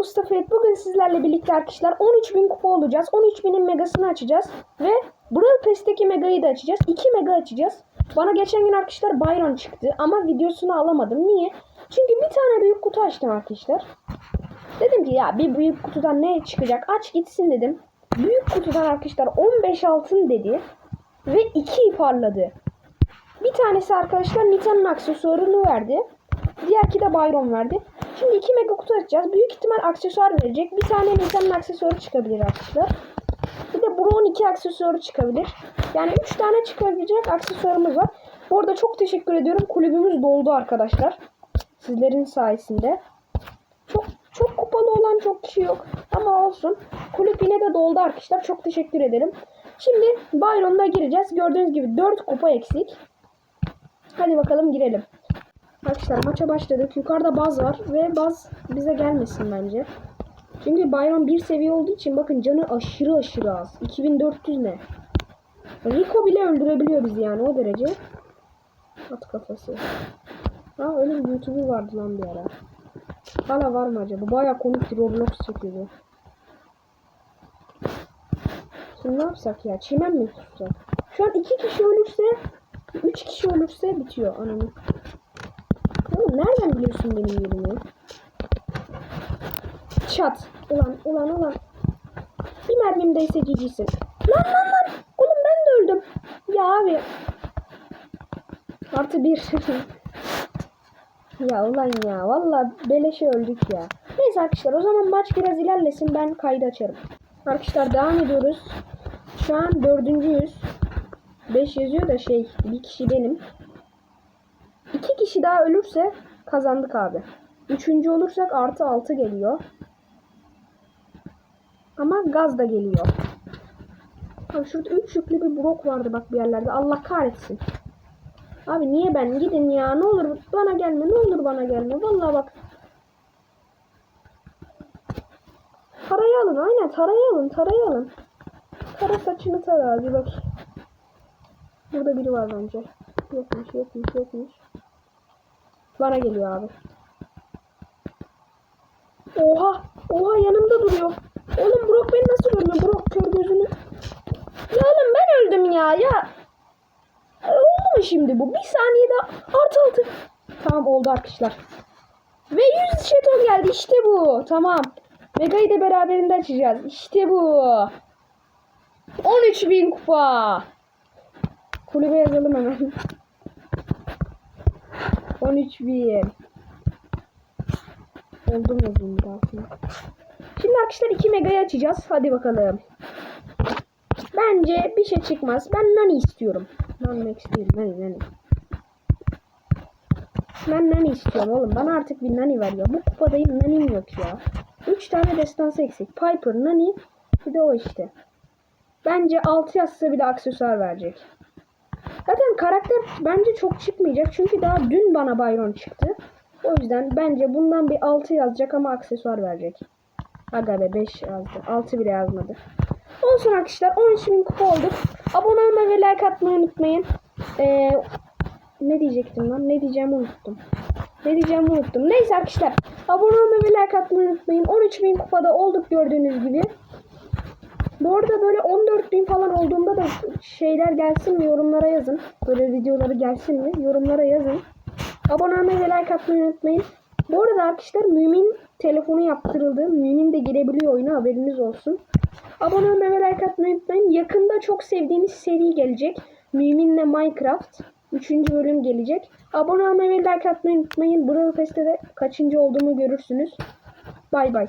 Mustafa Et. Bugün sizlerle birlikte arkadaşlar 13.000 kupa olacağız. 13.000'in megasını açacağız. Ve Brawl Pass'teki megayı da açacağız. 2 mega açacağız. Bana geçen gün arkadaşlar Byron çıktı. Ama videosunu alamadım. Niye? Çünkü bir tane büyük kutu açtım arkadaşlar. Dedim ki ya bir büyük kutudan ne çıkacak? Aç gitsin dedim. Büyük kutudan arkadaşlar 15 altın dedi. Ve 2 parladı. Bir tanesi arkadaşlar Nita'nın aksesuarını verdi. Diğerki de Byron verdi. Şimdi 2 mega kutu açacağız. Büyük ihtimal aksesuar verecek. Bir tane Nita'nın aksesuarı çıkabilir arkadaşlar. Bir de Brown 2 aksesuarı çıkabilir. Yani 3 tane çıkabilecek aksesuarımız var. Bu arada çok teşekkür ediyorum. Kulübümüz doldu arkadaşlar. Sizlerin sayesinde. Çok çok kupalı olan çok kişi yok. Ama olsun. Kulüp yine de doldu arkadaşlar. Çok teşekkür ederim. Şimdi Byron'da gireceğiz. Gördüğünüz gibi 4 kupa eksik. Hadi bakalım girelim. Arkadaşlar maça başladık. Yukarıda baz var ve baz bize gelmesin bence. Çünkü Byron bir seviye olduğu için bakın canı aşırı aşırı az. 2400 ne? Rico bile öldürebiliyor bizi yani o derece. At kafası. Ha öyle bir YouTuber vardı lan bir ara. Hala var mı acaba? Baya komikti Roblox çekiyordu. Şimdi ne yapsak ya? Çimen mi tutsak? Şu an iki kişi ölürse, üç kişi ölürse bitiyor ananı. Oğlum nereden biliyorsun benim yerimi? Çat. Ulan ulan ulan. Bir mermim değse cicisin. Lan lan lan. Oğlum ben de öldüm. Ya abi. Artı bir. ya ulan ya. Valla beleşe öldük ya. Neyse arkadaşlar o zaman maç biraz ilerlesin. Ben kaydı açarım. Arkadaşlar devam ediyoruz. Şu an dördüncüyüz. 5 yazıyor da şey bir kişi benim. İki kişi daha ölürse kazandık abi. Üçüncü olursak artı altı geliyor. Ama gaz da geliyor. Abi şurada üç yüklü bir brok vardı bak bir yerlerde. Allah kahretsin. Abi niye ben? Gidin ya. Ne olur bana gelme. Ne olur bana gelme. Vallahi bak. Tarayı alın. Aynen tarayı alın. Tarayı alın. Tara saçını tara abi bak. Burada biri var bence. Yokmuş yokmuş yokmuş. Bana geliyor abi. Oha! Oha yanımda duruyor. Oğlum Brock beni nasıl görmüyor? Brock kör gözünü. Ya oğlum ben öldüm ya. Ya. E, mu şimdi bu? Bir saniyede artı altı. Tamam oldu arkadaşlar. Ve 100 jeton geldi. İşte bu. Tamam. Mega'yı da beraberinde açacağız. İşte bu. 13.000 kupa. Kulübe yazalım hemen. 13 bin. Oldu mu yazayım sonra. Şimdi arkadaşlar 2 megayı açacağız. Hadi bakalım. Bence bir şey çıkmaz. Ben Nani istiyorum. Nani Max değil. Nani Nani. Ben Nani istiyorum oğlum. Bana artık bir Nani ver ya. Bu kupadayım Nani'm yok ya. 3 tane destansı eksik. Piper, Nani. Bir de o işte. Bence 6 yazsa bile aksesuar verecek. Zaten karakter bence çok çıkmayacak. Çünkü daha dün bana Byron çıktı. O yüzden bence bundan bir 6 yazacak ama aksesuar verecek. Aga be 5 yazdı. 6 bile yazmadı. Olsun arkadaşlar 13.000 kupa olduk. Abone olmayı ve like atmayı unutmayın. Ee, ne diyecektim lan? Ne diyeceğimi unuttum. Ne diyeceğimi unuttum. Neyse arkadaşlar. Abone olmayı ve like atmayı unutmayın. 13.000 kupada olduk gördüğünüz gibi. Bu arada böyle 14 bin falan olduğunda da şeyler gelsin mi yorumlara yazın. Böyle videoları gelsin mi yorumlara yazın. Abone olmayı ve like atmayı unutmayın. Bu arada arkadaşlar Mümin telefonu yaptırıldı. Mümin de girebiliyor oyuna haberiniz olsun. Abone olmayı ve like atmayı unutmayın. Yakında çok sevdiğiniz seri gelecek. Mümin'le Minecraft. Üçüncü bölüm gelecek. Abone olmayı ve like atmayı unutmayın. Brawl Pass'te de kaçıncı olduğumu görürsünüz. Bay bay.